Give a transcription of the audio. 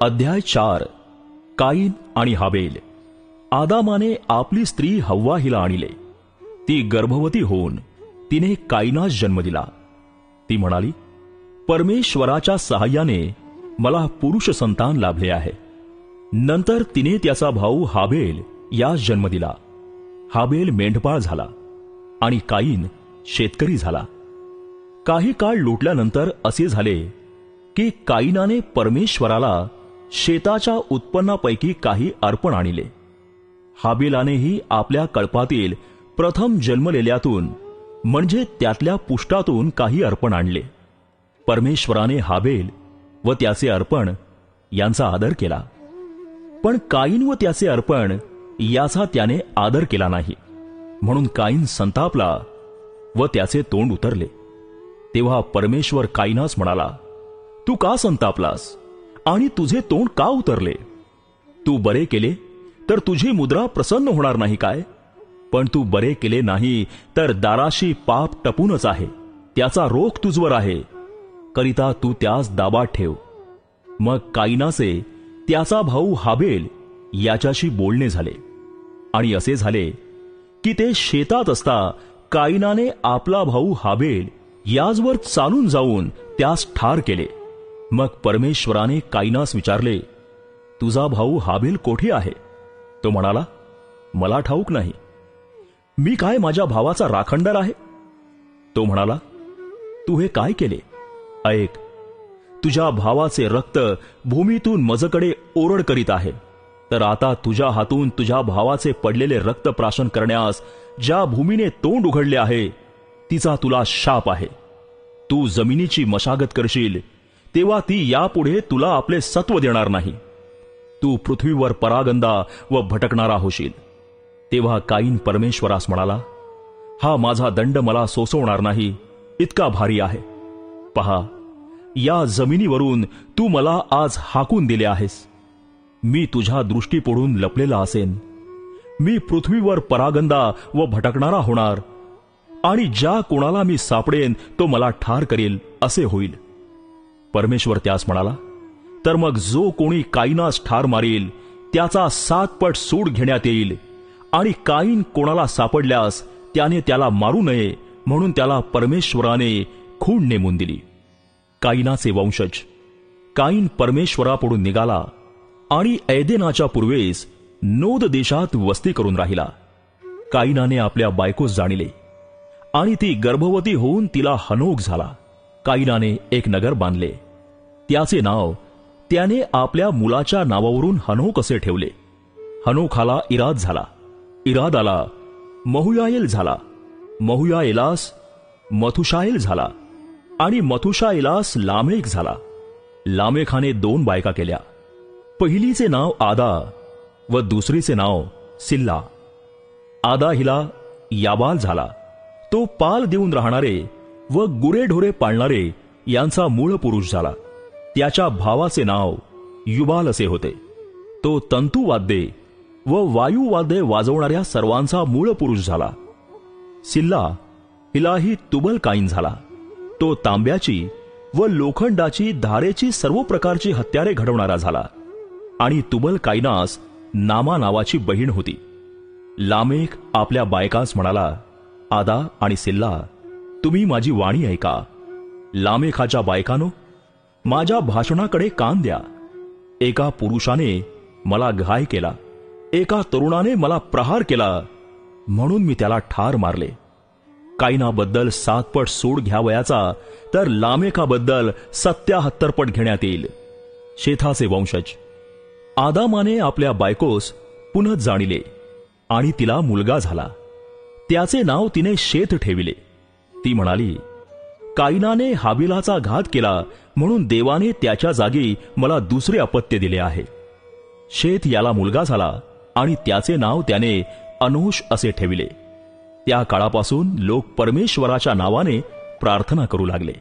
अध्याय चार. काईन आणि हाबेल. आदामाने आपली स्त्री हव्वा हिला आणले. ती गर्भवती होऊन तिने काईनास जन्म दिला. ती म्हणाली परमेश्वराच्या सहाय्याने मला पुरुष संतान लाभले आहे. नंतर तिने त्याचा भाऊ हाबेल यास जन्म दिला. हाबेल मेंढपाळ झाला आणि काईन शेतकरी झाला. काही काळ लुटल्यानंतर असे झाले की काईनाने परमेश्वराला शेताच्या उत्पन्नापैकी काही अर्पण आणले. हाबिलानेही आपल्या कळपातील प्रथम जन्मलेल्यातून म्हणजे त्यातल्या पुष्टातून काही अर्पण आणले. परमेश्वराने हाबेल व त्याचे अर्पण यांचा आदर केला. पण काईन व त्याचे अर्पण याचा त्याने आदर केला नाही. म्हणून काईन संतापला व त्याचे तोंड उतरले. तेव्हा परमेश्वर काईनास म्हणाला तू का संतापलास? आणि तुझे तोंड का उतरले? तू बरे केले तर तुझी मुद्रा प्रसन्न होणार नाही काय? पण तू बरे केले नाही तर दाराशी पाप टपूनच आहे. त्याचा रोख तुझवर आहे. करिता तू त्यास दाबात ठेव. मग काईनासे त्याचा भाऊ हाबेल याच्याशी बोलणे झाले. आणि असे झाले की ते शेतात असता काईनाने आपला भाऊ हाबेल याचवर चालून जाऊन त्यास ठार केले. मग परमेश्वराने काईनास विचारले तुझा भाऊ हाबील कोठे आहे? तो म्हणाला मला ठाऊक नाही. मी काय माझ्या भावाचा राखंडर आहे? तो म्हणाला तू हे काय केले? ऐक तुझ्या भावाचे रक्त भूमीतून मजकडे ओरड करीत आहे. तर आता तुझ्या हातून तुझ्या भावाचे पडलेले रक्त प्राशन करण्यास ज्या भूमीने तोंड उघडले आहे तिचा तुला शाप आहे. तू जमिनीची मशागत करशील तेव्हा ती यापुढे तुला आपले सत्व देणार नाही. तू पृथ्वीवर परागंदा व भटकणारा होशील. तेव्हा काईन परमेश्वरास म्हणाला हा माझा दंड मला सोसवणार नाही इतका भारी आहे. पहा या जमिनीवरून तू मला आज हाकून दिले आहेस. मी तुझ्या दृष्टीपुढून लपलेला असेन. मी पृथ्वीवर परागंदा व भटकणारा होणार. आणि ज्या कोणाला मी सापडेन तो मला ठार करेल असे होईल. परमेश्वर त्यास म्हणाला तर मग जो कोणी काईनास ठार मारेल त्याचा सात पट सूड घेण्यात येईल. आणि काईन कोणाला सापडल्यास त्याने त्याला मारू नये म्हणून त्याला परमेश्वराने खूण नेमून दिली. काईनाचे वंशज. काईन परमेश्वरापुढून निघाला आणि ऐदेनाच्या पूर्वेस नोद देशात वस्ती करून राहिला. काईनाने आपल्या बायकोस जाणिले आणि ती गर्भवती होऊन तिला हनोक झाला. काईनाने एक नगर बांधले. त्याचे नाव त्याने आपल्या मुलाच्या नावावरून हनोक असे ठेवले. हनोखाला इराद झाला. इरादाला महुयाएल झाला. महुयाएलास मथुशाएल झाला. आणि मथुशाएलास लामेक झाला. लामेखाने दोन बायका केल्या. पहिलीचे नाव आदा व दुसरीचे नाव सिल्ला. आदा हिला याबाल झाला. तो पाल देऊन राहणारे व गुरेढोरे पाळणारे यांचा मूळ पुरुष झाला. त्याच्या भावाचे नाव युबाल असे होते. तो तंतुवाद्ये व वायुवाद्ये वाजवणाऱ्या सर्वांचा मूळ पुरुष झाला. सिल्ला हिलाही तुबल काईन झाला. तो तांब्याची व लोखंडाची धारेची सर्व प्रकारची हत्यारे घडवणारा झाला आणि तुबल कायनास नामा नावाची बहीण होती. लामेक आपल्या बायकास म्हणाला आदा आणि सिल्ला तुम्ही माझी वाणी ऐका. लामेखाच्या बायकानो माझ्या भाषणाकडे कान द्या. एका पुरुषाने मला घाय केला. एका तरुणाने मला प्रहार केला. म्हणून मी त्याला ठार मारले. कायनाबद्दल सातपट सूड घ्यावयाचा तर लामेखाबद्दल सत्याहत्तर पट घेण्यात येईल. शेथाचे वंशज. आदामाने आपल्या बायकोस पुनः जाणिले आणि तिला मुलगा झाला. त्याचे नाव तिने शेत ठेविले. ती म्हणाली कायनाने हाबिलाचा घात केला म्हणून देवाने त्याच्या जागी मला दुसरे अपत्य दिले आहे. शेत याला मुलगा झाला आणि त्याचे नाव त्याने अनोश असे ठेविले. त्या काळापासून लोक परमेश्वराच्या नावाने प्रार्थना करू लागले.